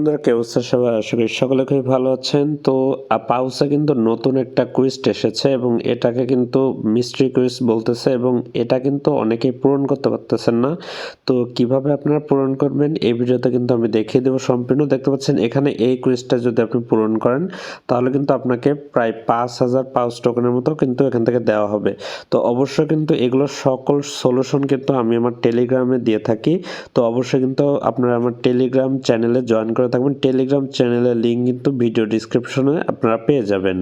বন্ধুরা, কে অবস্থা সবাই আশা করি সকলে খুবই ভালো আছেন। তো পাউসে কিন্তু নতুন একটা কুইস্ট এসেছে এবং এটাকে কিন্তু মিস্ট্রি কুইজ বলতেছে এবং এটা কিন্তু অনেকেই পূরণ করতে পারতেছেন না। তো, কীভাবে আপনারা পূরণ করবেন এই ভিডিওতে কিন্তু আমি দেখিয়ে দেবো সম্পূর্ণ। দেখতে পাচ্ছেন, এখানে এই কুইজটা যদি আপনি পূরণ করেন, তাহলে কিন্তু আপনাকে প্রায় পাঁচ হাজার পাউস টোকেনের মতো কিন্তু এখান থেকে দেওয়া হবে। তো, অবশ্যই কিন্তু এগুলো সকল সলিউশন কিন্তু আমি আমার টেলিগ্রামে দিয়ে থাকি। তো, অবশ্যই কিন্তু আপনারা আমার টেলিগ্রাম চ্যানেলে জয়েন করে থাকবেন টেলিগ্রাম চ্যানেলের লিঙ্ক কিন্তু ভিডিও ডিসক্রিপশনে আপনারা পেয়ে যাবেন।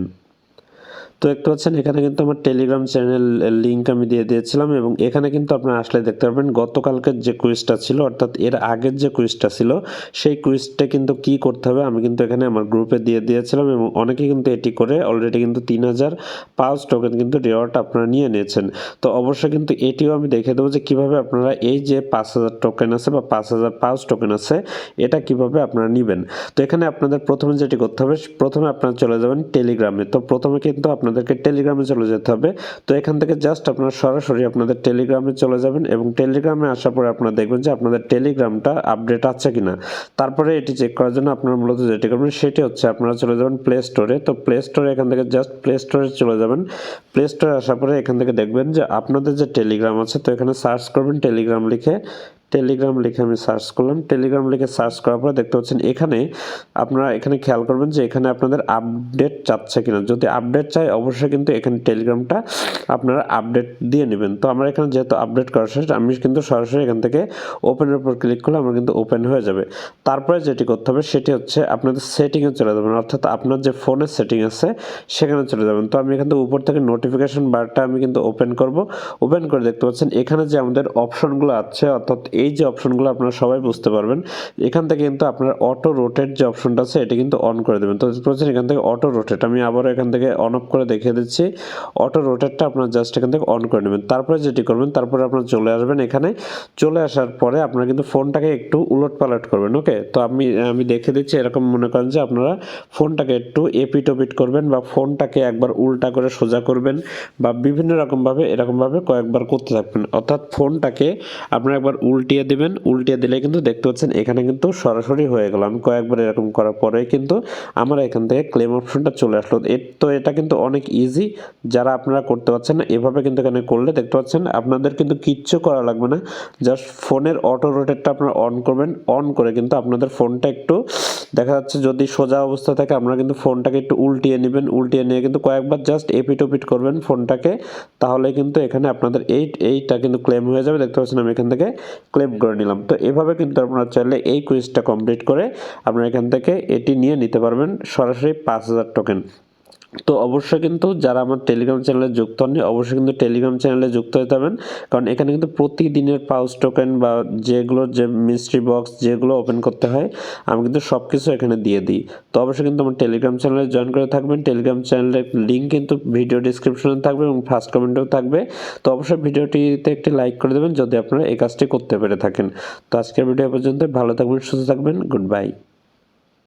তো দেখতে পাচ্ছেন, এখানে কিন্তু আমার টেলিগ্রাম চ্যানেল লিঙ্ক আমি দিয়ে দিয়েছিলাম এবং এখানে কিন্তু আপনারা আসলে দেখতে পারবেন গতকালকের যে কুইজটা ছিল, অর্থাৎ এর আগের যে কুইজটা ছিল, সেই কুইজটা কিন্তু কি করতে হবে আমি কিন্তু এখানে আমার গ্রুপে দিয়ে দিয়েছিলাম এবং অনেকে কিন্তু এটি করে অলরেডি কিন্তু তিন হাজার পাঁচ টোকেন কিন্তু রিওয়ার্ড আপনারা নিয়ে নিয়েছেন। তো অবশ্যই কিন্তু এটিও আমি দেখে দেবো যে কীভাবে আপনারা এই যে পাঁচ হাজার টোকেন আছে বা পাঁচ হাজার পাঁচ টোকেন আছে, এটা কীভাবে আপনারা নেবেন। তো এখানে আপনাদের প্রথমে যেটি করতে হবে, প্রথমে আপনারা চলে যাবেন টেলিগ্রামে তো প্রথমে কিন্তু আপনাদেরকে টেলিগ্রামে চলে যেতে হবে। তো এখান থেকে জাস্ট আপনারা সরাসরি আপনাদের টেলিগ্রামে চলে যাবেন এবং টেলিগ্রামে আসার পরে আপনারা দেখবেন যে আপনাদের টেলিগ্রামটা আপডেট আছে কিনা। তারপরে এটি চেক করার জন্য আপনারা মূলত যেটি করবেন সেটি হচ্ছে আপনারা চলে যাবেন প্লে স্টোরে তো প্লে স্টোরে এখান থেকে জাস্ট প্লে স্টোরে চলে যাবেন। প্লে স্টোরে আসার পরে এখান থেকে দেখবেন যে আপনাদের যে টেলিগ্রাম আছে, তো এখানে সার্চ করবেন টেলিগ্রাম লিখে টেলিগ্রাম লিখে আমি সার্চ করলাম। টেলিগ্রাম লিখে সার্চ করার পর দেখতে পাচ্ছেন এখানে আপনারা এখানে খেয়াল করবেন যে এখানে আপনাদের আপডেট চাচ্ছে কিনা। যদি আপডেট চাই অবশ্যই কিন্তু এখানে টেলিগ্রামটা আপনারা আপডেট দিয়ে নেবেন। তো আমরা এখানে যেহেতু আপডেট করা শেষ, আমি কিন্তু সরাসরি এখান থেকে ওপেনের উপর ক্লিক করলে আমার কিন্তু ওপেন হয়ে যাবে। তারপরে যেটি করতে হবে, সেটি হচ্ছে আপনাদের সেটিংয়ে চলে যাবেন। অর্থাৎ আপনার যে ফোনের সেটিং আছে, সেখানে চলে যাবেন। তো আমি এখান থেকে উপর থেকে নোটিফিকেশন বারটা আমি কিন্তু ওপেন করব। ওপেন করে দেখতে পাচ্ছেন এখানে যে আমাদের অপশনগুলো আছে, অর্থাৎ এই যে অপশনগুলো আপনারা সবাই বুঝতে পারবেন, এখান থেকে কিন্তু আপনার অটো রোটেট যে অপশনটা আছে, এটা কিন্তু অন করে দেবেন। তো পাচ্ছেন এখান থেকে অটো রোটেট আমি আবারও এখান থেকে অন অফ করে দেখিয়ে দিচ্ছি। অটো রোটেটটা আপনার জাস্ট এখান থেকে অন করে নেবেন। তারপরে যেটি করবেন, তারপরে আপনার চলে আসবেন এখানে। চলে আসার পরে আপনারা কিন্তু ফোনটাকে একটু উলট পালট করবেন, ওকে? তো আমি আমি দেখে দিচ্ছি, এরকম মনে করেন যে আপনারা ফোনটাকে একটু এপিট ওপিট করবেন বা ফোনটাকে একবার উল্টা করে সোজা করবেন বা বিভিন্ন রকমভাবে, এরকমভাবে কয়েকবার করতে থাকবেন। অর্থাৎ ফোনটাকে আপনারা একবার উল্টিয়ে দিবেন, উল্টিয়ে দিলে কিন্তু দেখতে পাচ্ছেন এখানে কিন্তু সরাসরি হয়ে গেল। আমি কয়েকবার এরকম করার পরে কিন্তু আমার এখান থেকে ক্লেম অপশনটা চলে আসলো। এর তো এটা কিন্তু অনেক ইজি যারা আপনারা করতে পারছেন এভাবে কিন্তু এখানে করলে দেখতে পাচ্ছেন আপনাদের কিন্তু কিচ্ছু করা লাগবে না। জাস্ট ফোনের অটো রোটেটটা আপনারা অন করবেন। অন করে কিন্তু আপনাদের ফোনটা একটু দেখা যাচ্ছে যদি সোজা অবস্থা থাকে, আপনারা কিন্তু ফোনটাকে একটু উল্টিয়ে নেবেন। উল্টিয়ে নিয়ে কিন্তু কয়েকবার জাস্ট এপিট ওপিট করবেন ফোনটাকে। তাহলে কিন্তু এখানে আপনাদের এই এইটা কিন্তু ক্লেম হয়ে যাবে। দেখতে পাচ্ছেন আমি এখান থেকে ক্লেম করে নিলাম। তো এভাবে কিন্তু আপনারা চাইলে এই কুইজটা কমপ্লিট করে আপনারা এখান থেকে এটি নিয়ে নিতে পারবেন সরাসরি পাঁচ হাজার টোকেন তো অবশ্যই কিন্তু যারা আমার টেলিগ্রাম চ্যানেলে যুক্ত হননি, অবশ্যই কিন্তু টেলিগ্রাম চ্যানেলে যুক্ত হতে হবেন কারণ এখানে কিন্তু প্রতিদিনের পাউস টোকেন বা যেগুলো যে মিস্ট্রি বক্স যেগুলো ওপেন করতে হয়, আমি কিন্তু সব কিছু এখানে দিয়ে দিই। তো অবশ্যই কিন্তু আমার টেলিগ্রাম চ্যানেলে জয়েন করে থাকবেন। টেলিগ্রাম চ্যানেলের লিঙ্ক কিন্তু ভিডিও ডিসক্রিপশনে থাকবে এবং ফার্স্ট কমেন্টেও থাকবে। তো অবশ্যই ভিডিওটিতে একটি লাইক করে দেবেন, যদি আপনারা এই কাজটি করতে পেরে থাকেন। তো আজকের ভিডিও পর্যন্ত ভালো থাকবেন, সুস্থ থাকবেন। Good bye